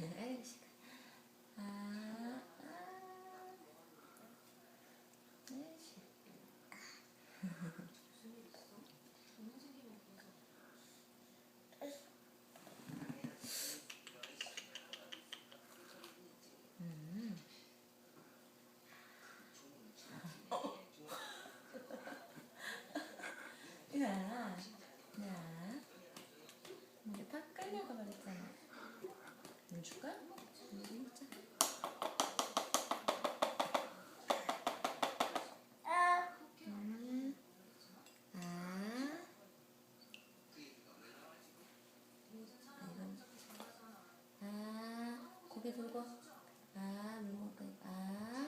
아이씨가. 아, 아. 아이씨. 음. 야, 야. 좀 줄까? 고개 들고 아 물고 아